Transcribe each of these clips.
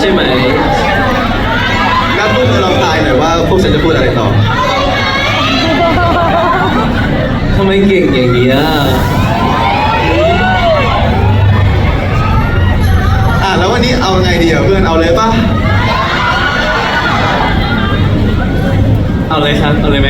ใช่ไหมงั้นพวกเธอลองทายหน่อยว่าพวกฉันจะพูดอะไรต่อทำไมเก่งอย่างนี้อะอะแล้ววันนี้เอาไงดีอะเพื่อนเอาเลยปะเอาเลยครับ เอาเลยไหม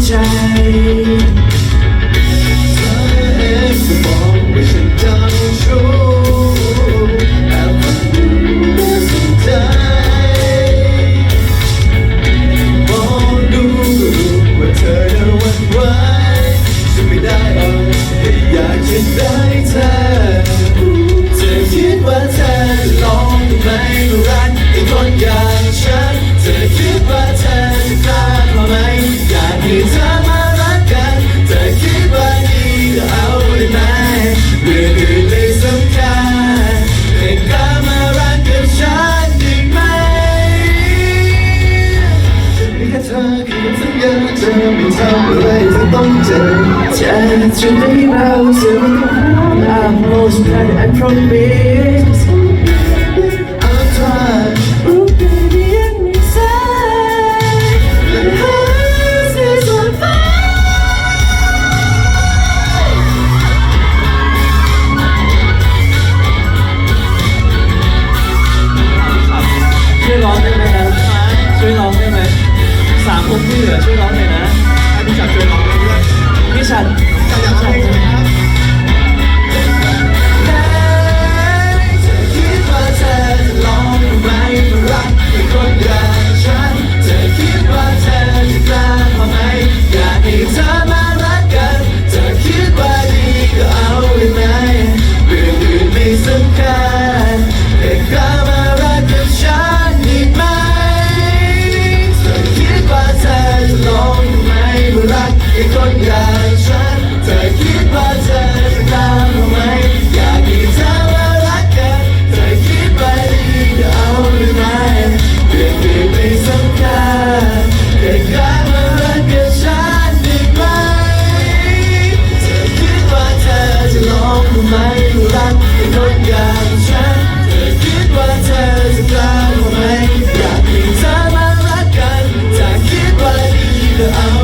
trái. เธอไม่ทำอะไรจะต้องเจอแค่จะได้เราเสียง I'm most proud I promise I'll try Oh baby let me say My heart is on fire ช่วยร้องได้ไหมครับช่วยร้องได้ไหมามคนที่เหลือช่วยร้องหน่อยนะพี่ชัดช่วยร้องด้วยพี่ชัด ใคนอย่างฉันเธอคิดว่าเธอจะตามมาไหมอยากมีเธอมารักกันเธอคิดไปจะเอาหรือไม่เปลี่องที่ไม่สำคัญแต่กลับมารักกับฉันได้ไหมเธอคิดว่าเธอจะลองหรือไม่รักให้คนอย่างฉันเธอคิดว่าเธอจะกล้าไหมอยากมีเธอมารักกันเธอคิดไปจะเอา